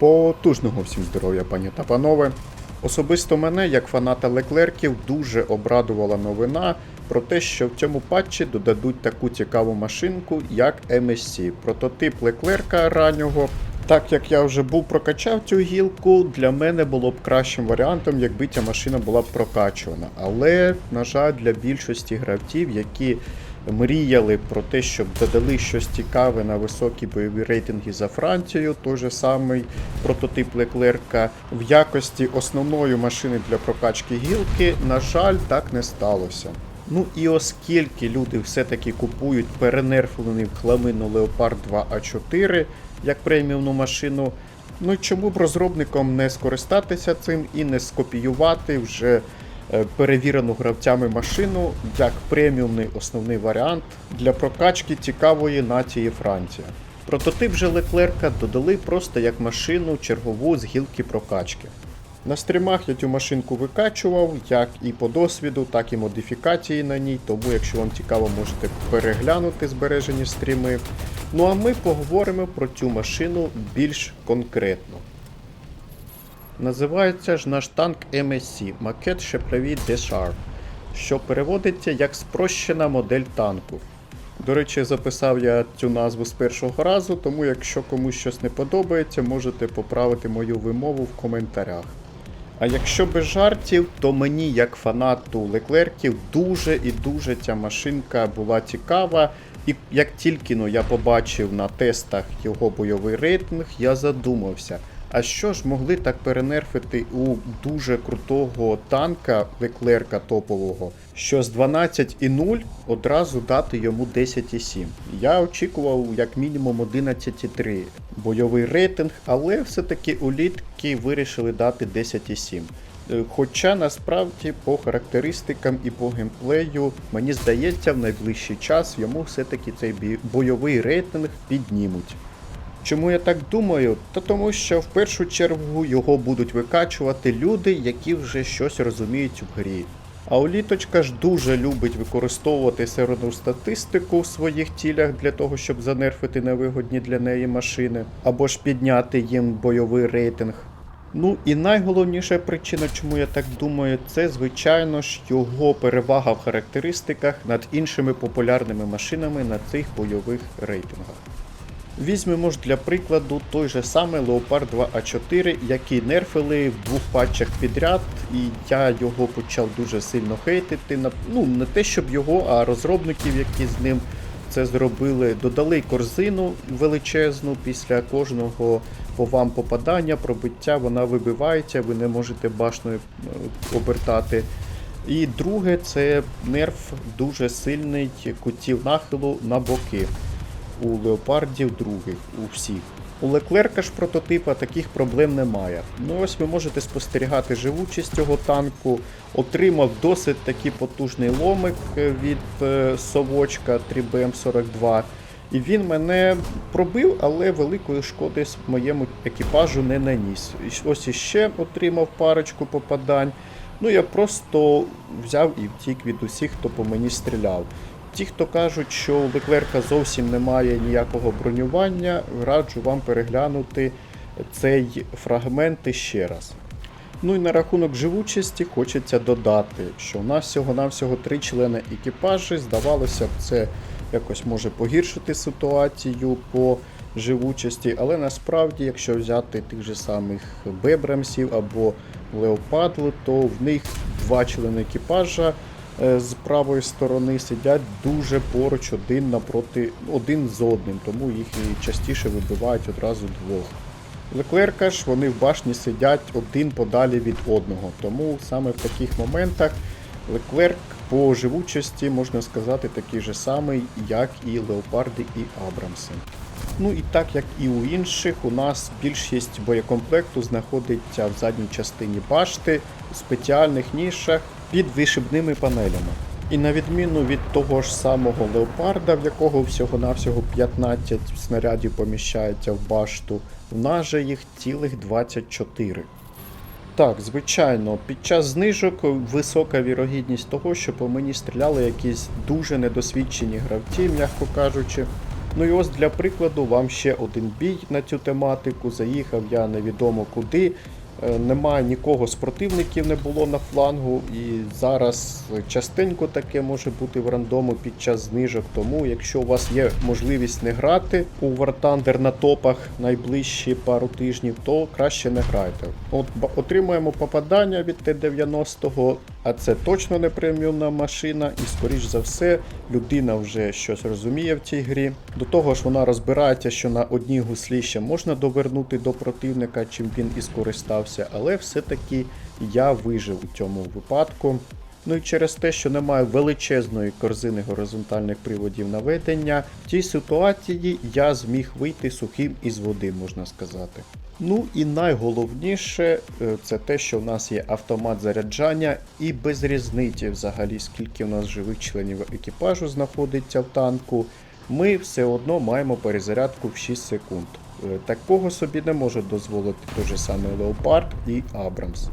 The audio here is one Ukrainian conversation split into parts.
Потужного всім здоров'я, пані та панове. Особисто мене, як фаната леклерків, дуже обрадувала новина про те, що в цьому патчі додадуть таку цікаву машинку, як MSC, прототип леклерка раннього. Так як я вже був прокачав цю гілку, для мене було б кращим варіантом, якби ця машина була прокачувана. Але, на жаль, для більшості гравців, які мріяли про те, щоб додали щось цікаве на високі бойові рейтинги за Францію, той же самий прототип Леклерка, в якості основної машини для прокачки гілки, на жаль, так не сталося. Ну і оскільки люди все-таки купують перенерфлений в хламину Leopard 2 А4 як преміумну машину, ну чому б розробникам не скористатися цим і не скопіювати вже перевірену гравцями машину як преміумний основний варіант для прокачки цікавої нації Франція. Прототип же Леклерка додали просто як машину чергову з гілки прокачки. На стрімах я цю машинку викачував, як і по досвіду, так і модифікації на ній, тому якщо вам цікаво, можете переглянути збережені стріми. Ну а ми поговоримо про цю машину більш конкретно. Називається ж наш танк MSC Макет Chevrolet Deshar, що переводиться як спрощена модель танку. До речі, записав я цю назву з першого разу, тому якщо комусь щось не подобається, можете поправити мою вимову в коментарях. А якщо без жартів, то мені, як фанату леклерків, дуже і дуже ця машинка була цікава. І як тільки ну, я побачив на тестах його бойовий рейтинг, я задумався. А що ж могли так перенерфити у дуже крутого танка Леклерка топового, що з 12,0 одразу дати йому 10,7. Я очікував як мінімум 11,3 бойовий рейтинг, але все-таки улітки вирішили дати 10,7. Е, Хоча насправді по характеристикам і по геймплею, мені здається, в найближчий час йому все-таки цей бойовий рейтинг піднімуть. Чому я так думаю? Та тому, що в першу чергу його будуть викачувати люди, які вже щось розуміють в грі. А Оліточка ж дуже любить використовувати середню статистику в своїх цілях для того, щоб занерфити невигодні для неї машини, або ж підняти їм бойовий рейтинг. Ну і найголовніша причина, чому я так думаю, це звичайно ж його перевага в характеристиках над іншими популярними машинами на цих бойових рейтингах. Візьмемо ж для прикладу той же самий Leopard 2 A4, який нерфили в двох патчах підряд, і я його почав дуже сильно хейтити. Ну, не те, щоб його, а розробників, які з ним це зробили, додали корзину величезну після кожного по вам попадання, пробиття, вона вибивається, ви не можете башною е, обертати. І друге, це нерф дуже сильний кутів нахилу на боки у леопардів других, у всіх. У Леклерка ж прототипа таких проблем немає. Ну ось ви можете спостерігати живучість цього танку. Отримав досить такий потужний ломик е, від е, совочка 3BM42. І він мене пробив, але великої шкоди моєму екіпажу не наніс. Ось іще отримав парочку попадань. Ну я просто взяв і втік від усіх, хто по мені стріляв. Ті, хто кажуть, що у Леклерка зовсім немає ніякого бронювання, раджу вам переглянути цей фрагмент ще раз. Ну і на рахунок живучості хочеться додати, що у нас всього-навсього три члени екіпажі. Здавалося б, це якось може погіршити ситуацію по живучості, але насправді, якщо взяти тих же самих Бебрамсів або Леопадл, то в них два члени екіпажа з правої сторони сидять дуже поруч один напроти один з одним, тому їх і частіше вибивають одразу двох. Леклерка ж вони в башні сидять один подалі від одного. Тому саме в таких моментах Леклерк по живучості можна сказати такий же самий, як і Леопарди і Абрамси. Ну і так як і у інших, у нас більшість боєкомплекту знаходиться в задній частині башти, у спеціальних нішах під вишибними панелями. І на відміну від того ж самого леопарда, в якого всього-навсього 15 снарядів поміщається в башту, в нас же їх цілих 24. Так, звичайно, під час знижок висока вірогідність того, що по мені стріляли якісь дуже недосвідчені гравці, м'яко кажучи. Ну і ось для прикладу вам ще один бій на цю тематику. Заїхав я невідомо куди. Е, Немає нікого з противників не було на флангу, і зараз частенько таке може бути в рандому під час знижок. Тому, якщо у вас є можливість не грати у War Thunder на топах найближчі пару тижнів, то краще не грайте. От отримуємо попадання від Т-90, а це точно не преміумна машина, і скоріш за все людина вже щось розуміє в цій грі. До того ж, вона розбирається, що на одній гуслі ще можна довернути до противника, чим він і скористався, але все-таки я вижив у цьому випадку. Ну і через те, що немає величезної корзини горизонтальних приводів наведення, в цій ситуації я зміг вийти сухим із води, можна сказати. Ну і найголовніше е, це те, що в нас є автомат заряджання, і без різниці взагалі, скільки в нас живих членів екіпажу знаходиться в танку, ми все одно маємо перезарядку в 6 секунд. Е, Такого собі не може дозволити той же самий Леопард і Абрамс.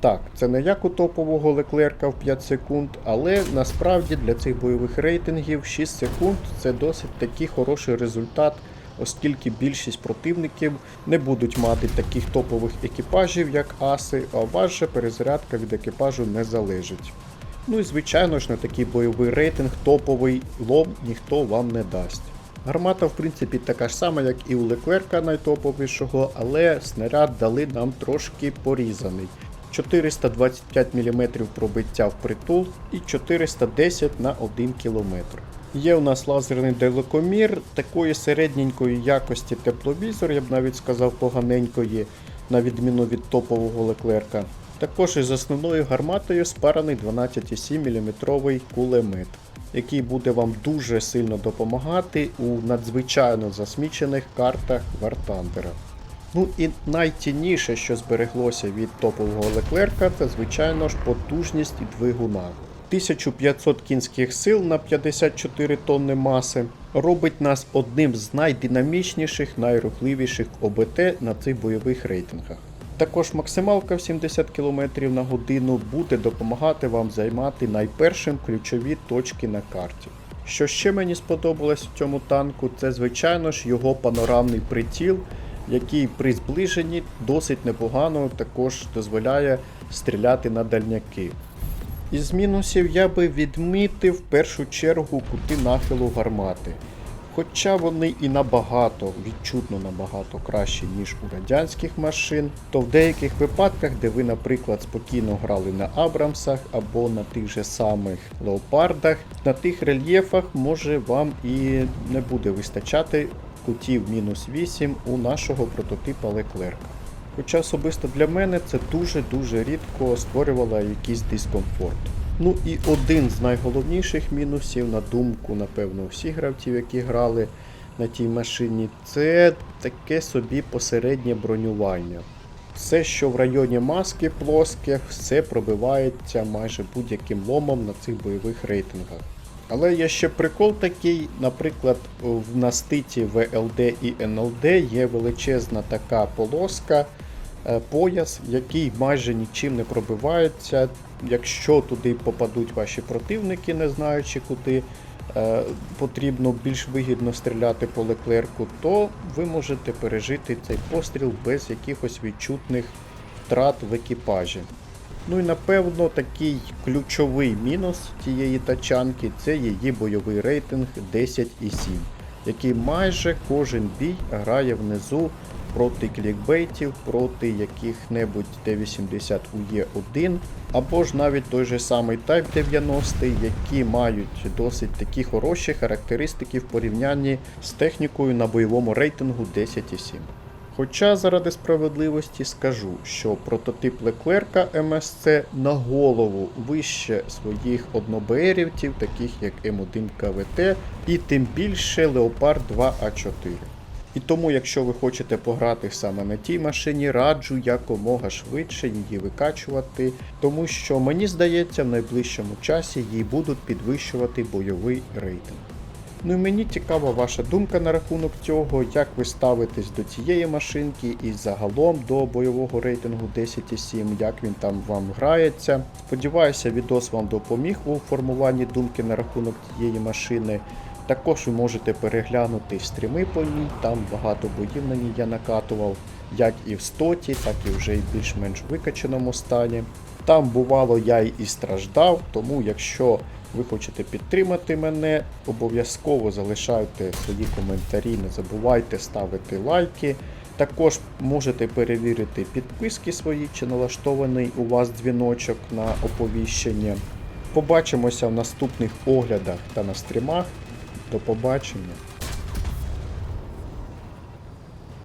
Так, це не як у топового леклерка в 5 секунд, але насправді для цих бойових рейтингів 6 секунд це досить такий хороший результат, оскільки більшість противників не будуть мати таких топових екіпажів, як аси, а же перезарядка від екіпажу не залежить. Ну і звичайно ж на такий бойовий рейтинг топовий лом ніхто вам не дасть. Гармата, в принципі, така ж сама, як і у Леклерка найтоповішого, але снаряд дали нам трошки порізаний. 425 мм пробиття в притул і 410 на 1 км. Є у нас лазерний далекомір такої середненької якості тепловізор, я б навіть сказав поганенької, на відміну від топового леклерка. Також із основною гарматою спараний 12,7 мм кулемет, який буде вам дуже сильно допомагати у надзвичайно засмічених картах Thunder. Ну і найцінніше, що збереглося від топового леклерка, це звичайно ж потужність двигуна. 1500 кінських сил на 54 тонни маси робить нас одним з найдинамічніших, найрухливіших ОБТ на цих бойових рейтингах. Також максималка в 70 км на годину буде допомагати вам займати найпершим ключові точки на карті. Що ще мені сподобалось в цьому танку, це звичайно ж його панорамний приціл, який при зближенні досить непогано також дозволяє стріляти на дальняки. Із мінусів я би відмітив в першу чергу кути нахилу гармати. Хоча вони і набагато, відчутно набагато кращі, ніж у радянських машин, то в деяких випадках, де ви, наприклад, спокійно грали на Абрамсах або на тих же самих леопардах, на тих рельєфах може вам і не буде вистачати кутів мінус 8 у нашого прототипа Леклерка. Хоча особисто для мене це дуже-дуже рідко створювало якийсь дискомфорт. Ну і один з найголовніших мінусів, на думку, напевно, всіх гравців, які грали на тій машині, це таке собі посереднє бронювання. Все, що в районі маски плоских, все пробивається майже будь-яким ломом на цих бойових рейтингах. Але є ще прикол такий, наприклад, в наститі VLD і NLD є величезна така полоска, е, пояс, який майже нічим не пробивається. Якщо туди попадуть ваші противники, не знаючи куди е, потрібно більш вигідно стріляти по леклерку, то ви можете пережити цей постріл без якихось відчутних втрат в екіпажі. Ну і напевно такий ключовий мінус цієї тачанки це її бойовий рейтинг 10,7, який майже кожен бій грає внизу проти клікбейтів, проти яких-небудь Т-80 УЄ1, або ж навіть той же самий Type 90, які мають досить такі хороші характеристики в порівнянні з технікою на бойовому рейтингу 10,7. Хоча заради справедливості скажу, що прототип Леклерка МСЦ на голову вище своїх однобеерівців, таких як М1 КВТ, і тим більше Leopard 2 А4. І тому, якщо ви хочете пограти саме на тій машині, раджу якомога швидше її викачувати, тому що мені здається, в найближчому часі їй будуть підвищувати бойовий рейтинг. Ну і мені цікава ваша думка на рахунок цього, як ви ставитесь до цієї машинки і загалом до бойового рейтингу 10,7, як він там вам грається. Сподіваюся, відос вам допоміг у формуванні думки на рахунок цієї машини. Також ви можете переглянути стріми по ній, там багато боїв на ній я накатував, як і в стоті, так і вже і більш-менш викачаному стані. Там бувало я і страждав, тому якщо ви хочете підтримати мене, обов'язково залишайте свої коментарі, не забувайте ставити лайки. Також можете перевірити підписки свої, чи налаштований у вас дзвіночок на оповіщення. Побачимося в наступних оглядах та на стрімах. До побачення!